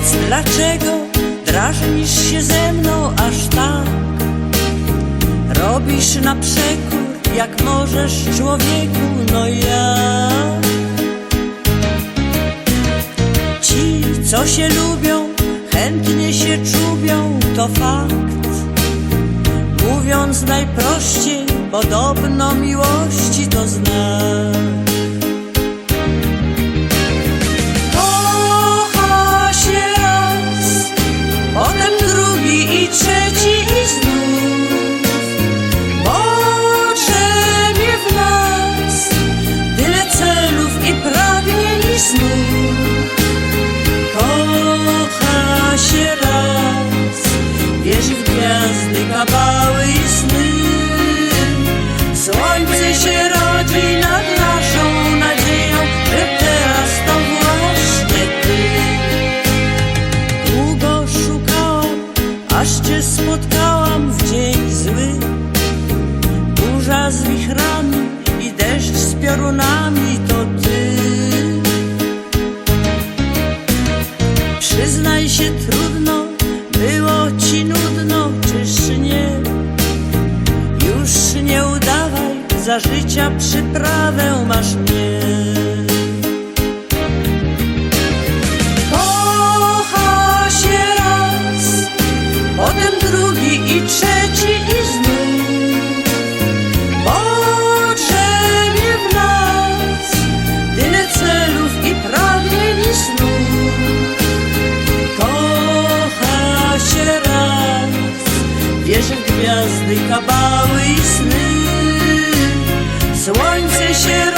Powiedz dlaczego drażnisz się ze mną aż tak? Robisz na przekór jak możesz człowieku, no ja. Ci co się lubią chętnie się czubią, to fakt. Mówiąc najprościej, podobno miłości to znak spotkałam w dzień zły. Burza z wichrami i deszcz z piorunami to ty. Przyznaj się trudno, za życia przyprawę masz mnie. Kocha się raz, potem drugi i trzeci i znów. Potrzebie w nas tyle celów i pragnień i snów. Kocha się raz, wierzy w gwiazdy, kabały i sny once a shoe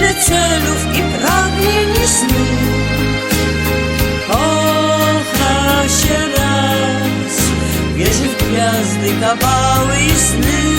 tyle celów i pragnień i snów Kocha się raz, wierzy w gwiazdy, kabały i sny